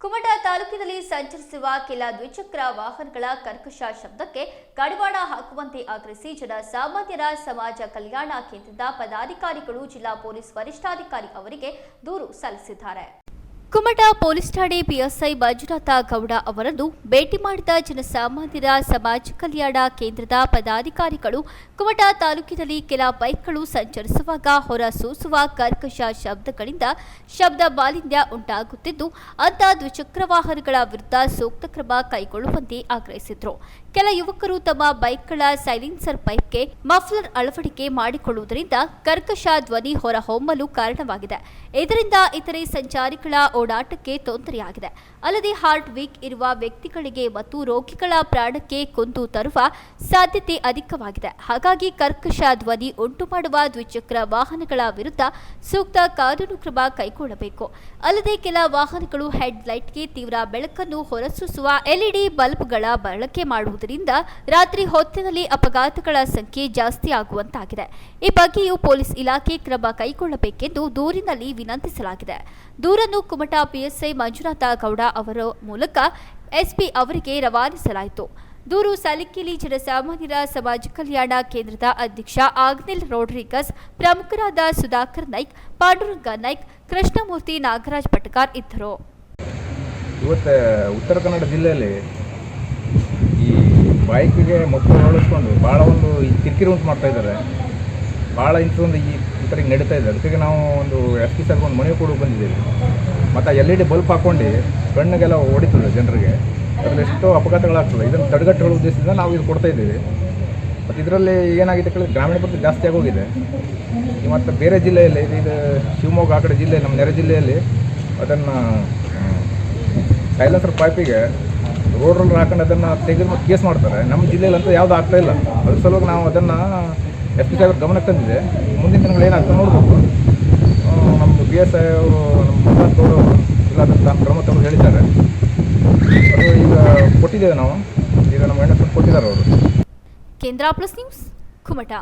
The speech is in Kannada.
ಕುಮಟಾ ತಾಲೂಕಿನಲ್ಲಿ ಸಂಚರಿಸುವ ಕೆಲ ದ್ವಿಚಕ್ರ ವಾಹನಗಳ ಕರ್ಕಶ ಶಬ್ದಕ್ಕೆ ಕಡಿವಾಣ ಹಾಕುವಂತೆ ಆಗ್ರಹಿಸಿ ಜನ ಸಾಮಾನ್ಯರ ಸಮಾಜ ಕಲ್ಯಾಣ ಕೇಂದ್ರದ ಪದಾಧಿಕಾರಿಗಳು ಜಿಲ್ಲಾ ಪೊಲೀಸ್ ವರಿಷ್ಠಾಧಿಕಾರಿ ಅವರಿಗೆ ದೂರು ಸಲ್ಲಿಸಿದ್ದಾರೆ. ಕುಮಟಾ ಪೊಲೀಸ್ ಠಾಣೆ ಪಿಎಸ್ಐ ಮಂಜುನಾಥ ಗೌಡ ಅವರನ್ನು ಭೇಟಿ ಮಾಡಿದ ಜನಸಾಮಾನ್ಯರ ಸಮಾಜ ಕಲ್ಯಾಣ ಕೇಂದ್ರದ ಪದಾಧಿಕಾರಿಗಳು, ಕುಮಟಾ ತಾಲೂಕಿನಲ್ಲಿ ಕೆಲ ಬೈಕ್ಗಳು ಸಂಚರಿಸುವಾಗ ಹೊರ ಸೂಸುವ ಕರ್ಕಶ ಶಬ್ದಗಳಿಂದ ಶಬ್ದ ಮಾಲಿನ್ಯ ಉಂಟಾಗುತ್ತಿದ್ದು ಅಂತ ದ್ವಿಚಕ್ರ ವಾಹನಗಳ ವಿರುದ್ಧ ಸೂಕ್ತ ಕ್ರಮ ಕೈಗೊಳ್ಳುವಂತೆ ಆಗ್ರಹಿಸಿದರು. ಕೆಲ ಯುವಕರು ತಮ್ಮ ಬೈಕ್ಗಳ ಸೈಲೆನ್ಸರ್ ಪೈಪ್ಗೆ ಮಫ್ಲರ್ ಅಳವಡಿಕೆ ಮಾಡಿಕೊಳ್ಳುವುದರಿಂದ ಕರ್ಕಶ ಧ್ವನಿ ಹೊರಹೊಮ್ಮಲು ಕಾರಣವಾಗಿದೆ. ಇದರಿಂದ ಇತರೆ ಸಂಚಾರಿಗಳ ಓಡಾಟಕ್ಕೆ ತೊಂದರೆಯಾಗಿದೆ. ಅಲ್ಲದೆ ಹಾರ್ಟ್ ವೀಕ್ ಇರುವ ವ್ಯಕ್ತಿಗಳಿಗೆ ಮತ್ತು ರೋಗಿಗಳ ಪ್ರಾಣಕ್ಕೆ ಕುಂದು ತರುವ ಸಾಧ್ಯತೆ ಅಧಿಕವಾಗಿದೆ. ಹಾಗಾಗಿ ಕರ್ಕಶ ಧ್ವನಿ ಉಂಟು ಮಾಡುವ ದ್ವಿಚಕ್ರ ವಾಹನಗಳ ವಿರುದ್ಧ ಸೂಕ್ತ ಕಾನೂನು ಕ್ರಮ ಕೈಗೊಳ್ಳಬೇಕು. ಅಲ್ಲದೆ ಕೆಲ ವಾಹನಗಳು ಹೆಡ್ ಲೈಟ್ಗೆ ತೀವ್ರ ಬೆಳಕನ್ನು ಹೊರಸೂಸುವ ಎಲ್ಇಡಿ ಬಲ್ಬ್ಗಳ ಬಳಕೆ ಮಾಡುವುದರಿಂದ ರಾತ್ರಿ ಹೊತ್ತಿನಲ್ಲಿ ಅಪಘಾತಗಳ ಸಂಖ್ಯೆ ಜಾಸ್ತಿ ಆಗುವಂತಾಗಿದೆ. ಈ ಬಗ್ಗೆಯೂ ಪೊಲೀಸ್ ಇಲಾಖೆ ಕ್ರಮ ಕೈಗೊಳ್ಳಬೇಕೆಂದು ದೂರಿನಲ್ಲಿ ವಿನಂತಿಸಲಾಗಿದೆ. ದೂರನ್ನು ಕುಮಟಾ ಪಿಎಸ್ಐ ಮಂಜುನಾಥ ಗೌಡ ಅವರ ಮೂಲಕ ಎಸ್ಪಿ ಅವರಿಗೆ ರವಾನಿಸಲಾಯಿತು. ದೂರು ಸಲಿಕಿಲಿ ಜನಸಾಮಾನ್ಯರ ಸಮಾಜ ಕಲ್ಯಾಣ ಕೇಂದ್ರದ ಅಧ್ಯಕ್ಷ ಆಗ್ನಿಲ್ ರೋಡ್ರಿಗಸ್, ಪ್ರಮುಖರಾದ ಸುಧಾಕರ್ ನಾಯ್ಕ್, ಪಾಂಡುರಂಗ ನಾಯ್ಕ್, ಕೃಷ್ಣಮೂರ್ತಿ ನಾಗರಾಜ್ ಪಟ್ಕಾರ್ ಇದ್ದರು. ಇವತ್ತು ಉತ್ತರ ಕನ್ನಡ ಜಿಲ್ಲೆಯಲ್ಲಿ ಈ ಬೈಕ್ಗೆ ಮಕ್ಕಳು ಹೊಳಿಸ್ಕೊಂಡು ಭಾಳ ಒಂದು ಕಿರಿಕಿರಿ ಉಂಟು ಮಾಡ್ತಾ ಇದ್ದಾರೆ. ಭಾಳ ಇಂಥ ಒಂದು ಈ ಥರ ನಡೀತಾ ಇದೆ. ಅದಕ್ಕೆ ನಾವು ಒಂದು ಎಸ್ ಪಿ ಸರ್ಗೆ ಒಂದು ಮನೆ ಕೊಡೋಕೆ ಬಂದಿದ್ದೀವಿ. ಮತ್ತು ಎಲ್ ಇ ಡಿ ಬಲ್ಪ್ ಹಾಕ್ಕೊಂಡು ಕಣ್ಣಿಗೆಲ್ಲ ಹೊಡಿತದೆ ಜನರಿಗೆ. ಅದರಲ್ಲಿ ಎಷ್ಟೋ ಅಪಘಾತಗಳಾಗ್ತದೆ. ಇದನ್ನು ತಡೆಗಟ್ಟುಗಳ ಉದ್ದೇಶದಿಂದ ನಾವು ಇದು ಕೊಡ್ತಾ ಇದ್ದೀವಿ. ಮತ್ತು ಇದರಲ್ಲಿ ಏನಾಗಿದೆ ಕೇಳಿದ್ರೆ ಗ್ರಾಮೀಣ ಪ್ರದೇಶ ಜಾಸ್ತಿ ಆಗೋಗಿದೆ. ಮತ್ತು ಬೇರೆ ಜಿಲ್ಲೆಯಲ್ಲಿ, ಇದು ಶಿವಮೊಗ್ಗ ಆ ಕಡೆ ಜಿಲ್ಲೆ, ನಮ್ಮ ನೆರೆ ಜಿಲ್ಲೆಯಲ್ಲಿ ಅದನ್ನು ಸೈಲೆನ್ಸರ್ ಪೈಪಿಗೆ ರೋಡ್ ರೋಲ್ ಹಾಕೊಂಡು ಅದನ್ನು ತೆಗೆದು ಕೇಸ್ ಮಾಡ್ತಾರೆ. ನಮ್ಮ ಜಿಲ್ಲೆಯಲ್ಲಿ ಅಂತೂ ಯಾವುದು ಆಗ್ತಾ ಇಲ್ಲ. ಅದ್ರ ಸಲುವಾಗಿ ನಾವು ಅದನ್ನು ಎಸ್ ಪಿ ಸಾಹೇಬ್ರ ಗಮನಕ್ಕೆ ತಂದಿದೆ. ಮುಂದಿನ ದಿನಗಳು ಏನಾಗ್ತದೆ ನೋಡ್ಬೇಕು. ಬಿ ಎಸ್ ಐ ಅವರು ನಮ್ಮ ಮಂಜುನಾಥ್ ಗೌಡ ಅವರು ಇಲ್ಲ ಅದನ್ನು ತಾನು ಕ್ರಮ ತಗೊಂಡು ಹೇಳಿದ್ದಾರೆ. ಅದು ಈಗ ಕೊಟ್ಟಿದ್ದೇವೆ ನಾವು. ಈಗ ನಮ್ಮ ಹೆಣ್ಣು ಕೊಟ್ಟಿದ್ದಾರೆ ಅವರು. ಕೇಂದ್ರ ಪ್ಲಸ್ ನ್ಯೂಸ್, ಕುಮಟಾ.